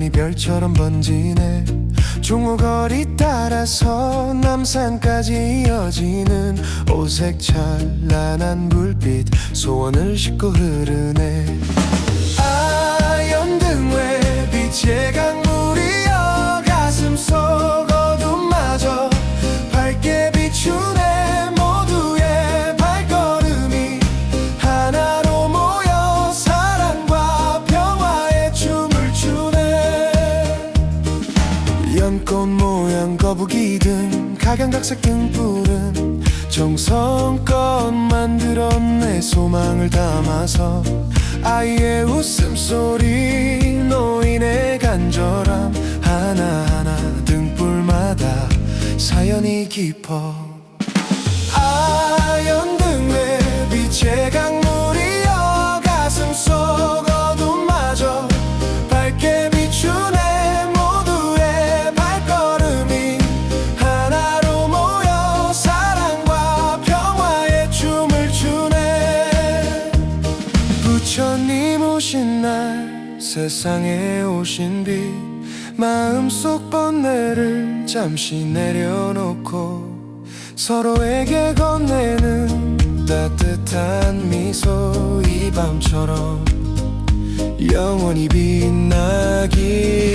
피어나더니 별처럼 번지네. 종호거리 따라서 남산까지 이어지는 오색 찬란한 불빛 소원을 싣고 흐르네. 아연등회 빛의 강 등 각양각색 등불은 정성껏 만들었네. 소망을 담아서 아이의 웃음소리 노인의 간절함. 하나하나 등불마다 사연이 깊어 세상에 오신 빛 마음속 번뇌를 잠시 내려놓고 서로에게 건네는 따뜻한 미소 이 밤처럼 영원히 빛나기.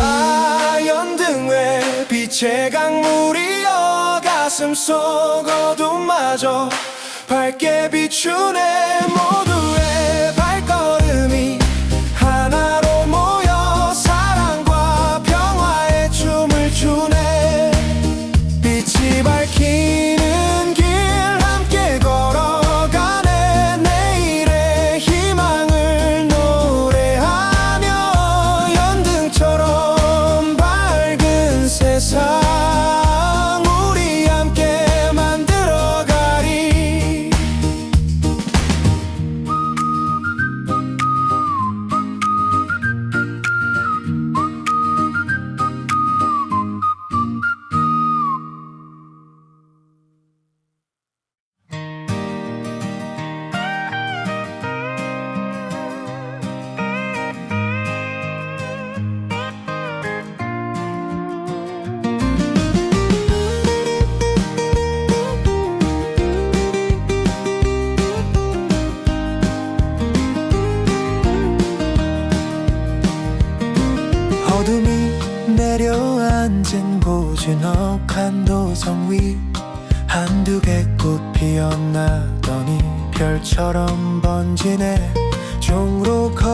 아연등회 빛의 강물이여 가슴 속 어둠마저 밝게 비추네. 모두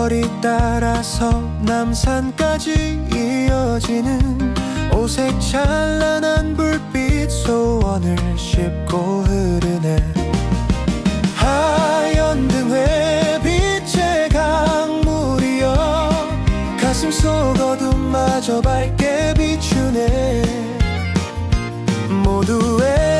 거리 따라서 남산까지 이어지는 오색 찬란한 불빛 소원을 싣고 흐르네. 하얀 등회 빛의 강물이여 가슴 속 어둠마저 밝게 비추네. 모두의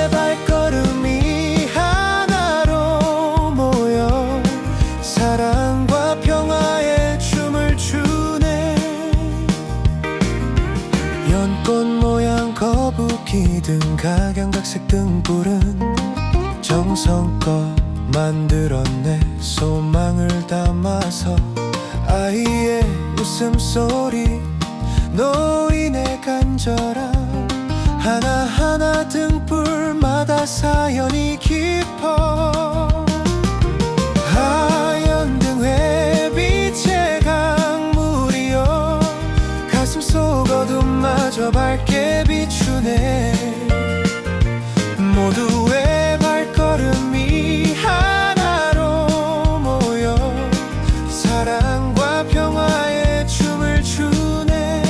등 각양각색 등불은 정성껏 만들었네. 소망을 담아서 아이의 웃음소리 노인의 간절함. 하나하나 등불마다 사연이 깊어. 하얀 등회 빛의 강물이여 가슴 속 어둠마저 밝게 비추네 모두의 발걸음이 하나로 모여 사랑과 평화의 춤을 추네.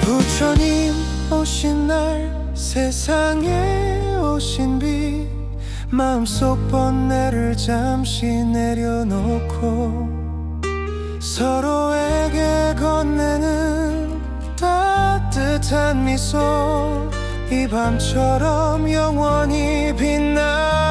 부처님 오신 날 세상에 오신 빛 마음속 번뇌를 잠시 내려놓고 서로에게 건네는 따뜻한 미소 이 밤처럼 영원히 빛나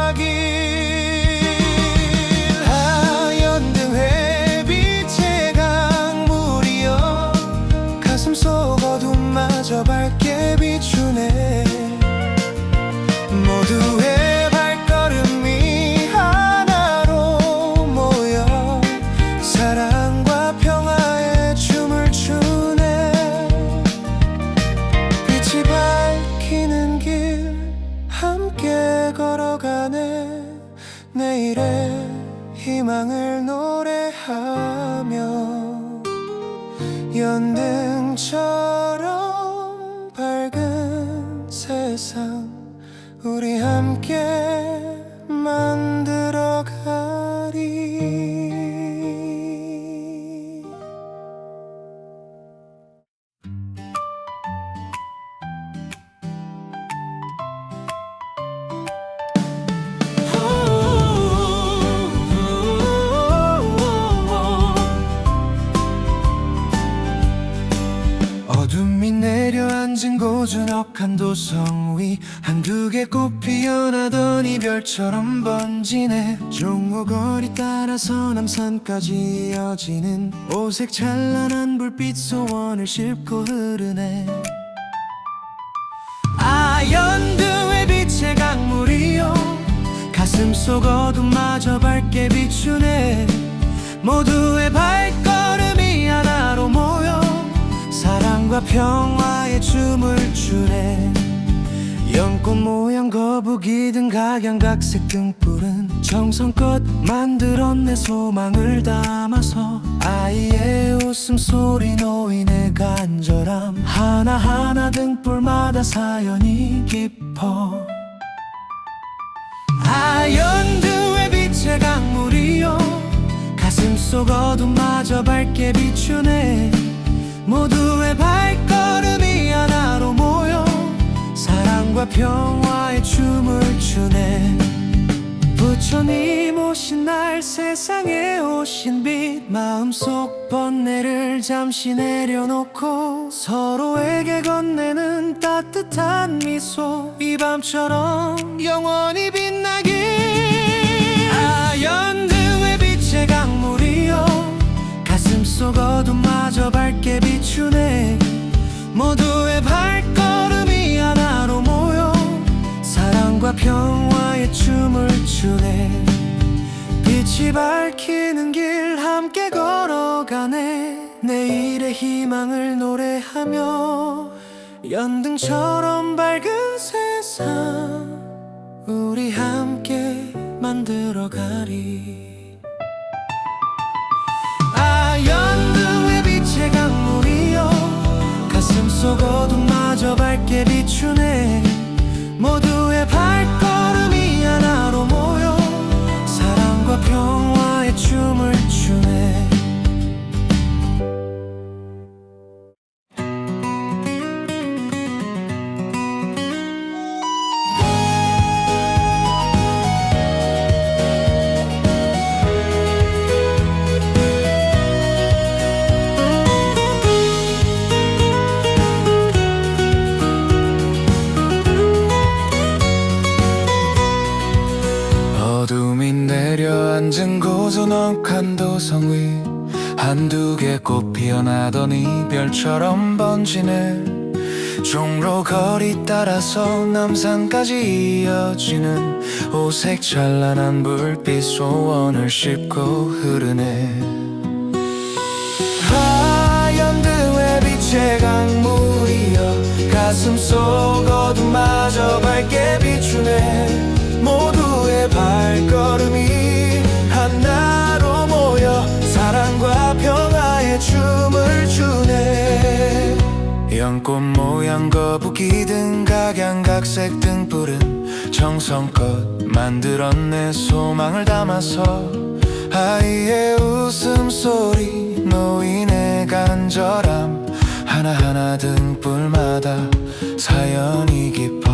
함께 걸어가네. 내일의 희망을 노래하며 연등처럼 도성 위 한두 개 꽃 피어나던 이별처럼 번지네. 종로거리 따라서 남산까지 이어지는 오색 찬란한 불빛 소원을 싣고 흐르네. 아연등의 빛의 강물이요. 가슴 속 어둠마저 밝게 비추네. 모두의 발걸음이 하나로 모여 사랑과 평화의 춤을 추네. 연꽃 모양 거북이 등 각양각색 등불은 정성껏 만들었네. 소망을 담아서 아이의 웃음소리 노인의 간절함. 하나하나 등불마다 사연이 깊어. 아연드의 빛의 강물이요. 가슴 속 어둠마저 밝게 비추네. 모두의 발 사랑과 평화의 춤을 추네. 부처님 오신 날 세상에 오신 빛 마음속 번뇌를 잠시 내려놓고 서로에게 건네는 따뜻한 미소 이 밤처럼 영원히 빛나길. 아연등의 빛의 강물이요 가슴 속 어둠마저 밝게 비추네. 모두 평화의 춤을 추네. 빛이 밝히는 길 함께 걸어가네. 내일의 희망을 노래하며 연등처럼 밝은 세상 우리 함께 만들어 가리. 아연등의 빛의 강물이요 가슴 속 어둠마저 밝게 비추네 모두의 발걸음이 하나로 모여 사랑과 평화 앉은 고즈넉한 도성 위 한두 개 꽃 피어나던 이별처럼 번지네. 종로 거리 따라서 남산까지 이어지는 오색 찬란한 불빛 소원을 싣고 흐르네. 하얀 등의 빛의 강물이여 가슴 속 어둠마저 밝게 비추네. 모두의 발걸음이 거북이 등 각양각색 등불은 정성껏 만들었네. 소망을 담아서 아이의 웃음소리 노인의 간절함. 하나하나 등불마다 사연이 깊어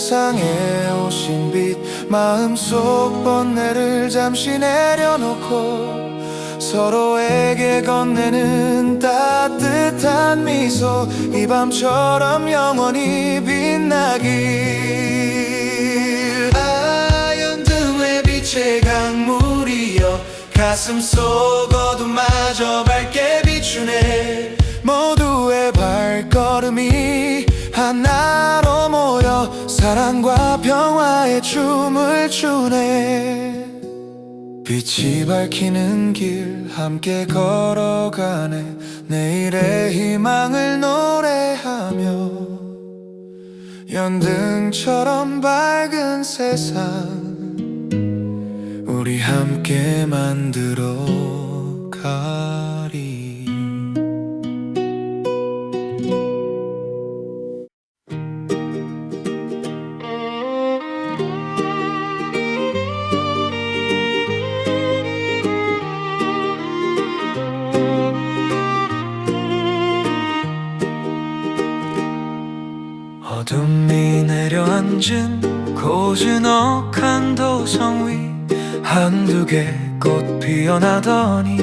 세상에 오신 빛 마음속 번뇌를 잠시 내려놓고 서로에게 건네는 따뜻한 미소 이 밤처럼 영원히 빛나길. 아연등의 빛의 강물이여 가슴 속 어둠마저 밝게 비추네. 모두의 발걸음이 하나로 모여 사랑과 평화의 춤을 추네. 빛이 밝히는 길 함께 걸어가네. 내일의 희망을 노래하며 연등처럼 밝은 세상 우리 함께 만들어 가 개꽃 피어나더니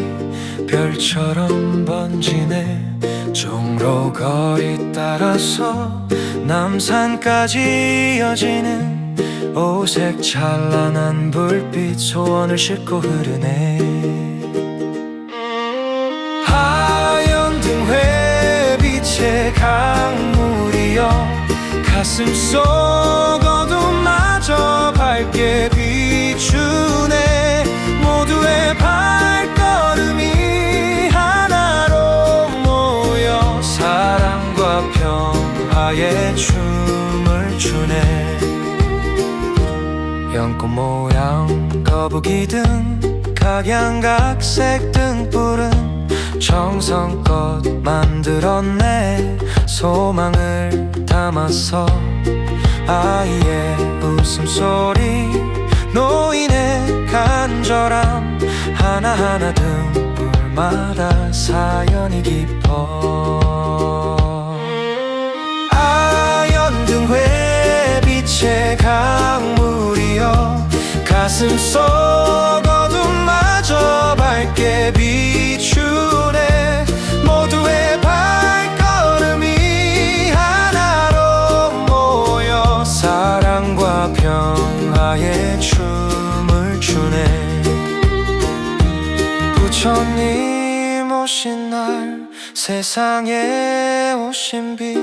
별처럼 번지네. 종로 거리 따라서 남산까지 이어지는 오색 찬란한 불빛 소원을 싣고 흐르네. 하얀 등 회 빛의 강물이여 가슴 속 어둠마저 밝게 비추네 연꽃 모양 거북이 등 각양각색 등불은 정성껏 만들었네. 소망을 담아서 아이의 웃음소리 노인의 간절함 하나하나 등불마다 사연이 깊어 가슴 속 어둠마저 밝게 비추네. 모두의 발걸음이 하나로 모여 사랑과 평화의 춤을 추네. 부처님 오신 날 세상에 오신 빛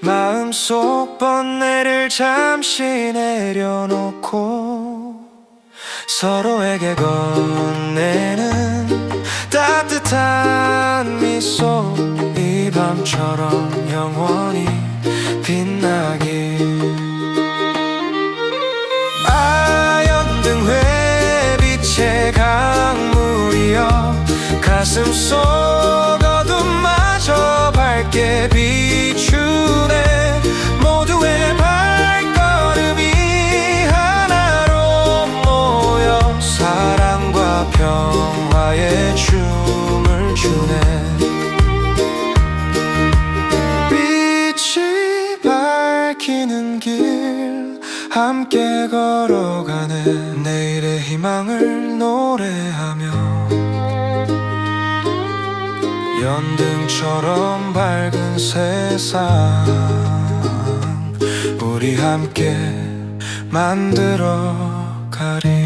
마음속 번뇌를 잠시 내려놓고 서로에게 건네는 따뜻한 미소 이 밤처럼 영원히 빛나길. 아연등 회 빛의 강물이여 가슴 속 어둠마저 밝게 비추네 함께 걸어가네 내일의 희망을 노래하며 연등처럼 밝은 세상 우리 함께 만들어 가리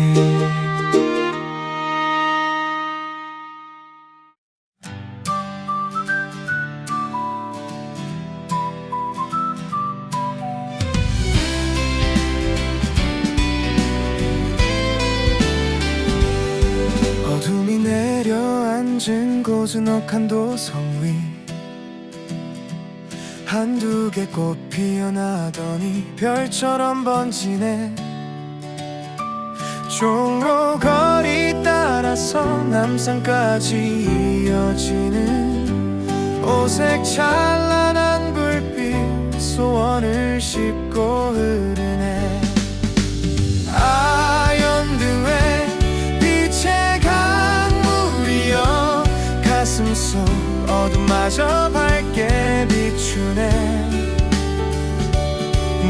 고즈넉한 도성 위 한두 개 꽃 피어나더니 별처럼 번지네. 종로 거리 따라서 남산까지 이어지는 오색 찬란한 불빛 소원을 싣고 흐르네 가슴 속 어둠마저 밝게 비추네.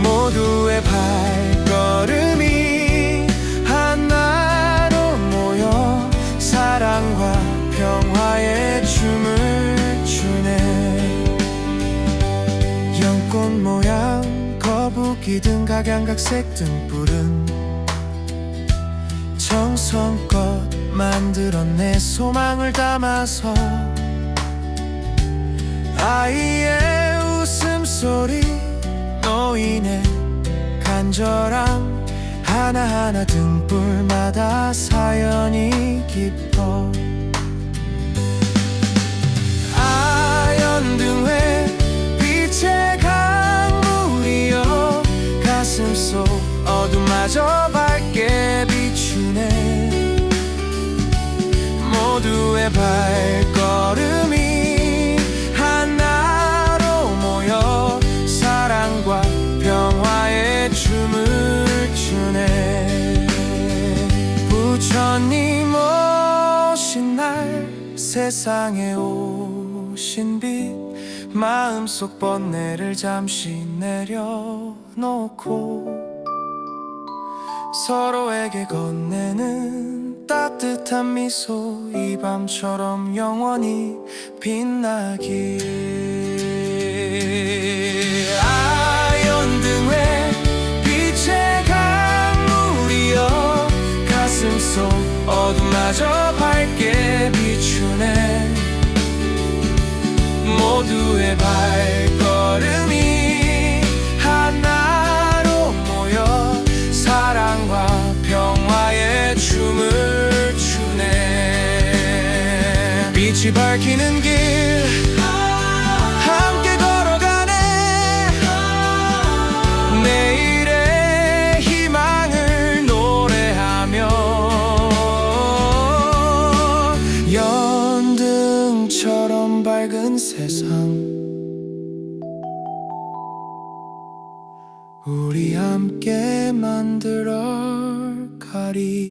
모두의 발걸음이 하나로 모여 사랑과 평화의 춤을 추네. 연꽃 모양 거북이 등 각양각색 등불은 정성껏 만들어내 소망을 담아서 아이의 웃음소리 노인의 친절함. 하나하나 등불마다 사연이 깊어. 아연등회 세상에 오신 빛 마음속 번뇌를 잠시 내려놓고 서로에게 건네는 따뜻한 미소 이 밤처럼 영원히 빛나길. 아연등회 빛의 강물이여 가슴 속 어둠마저 밝게 모두의 발걸음이 하나로 모여 사랑과 평화의 춤을 추네. 빛이 밝히는 길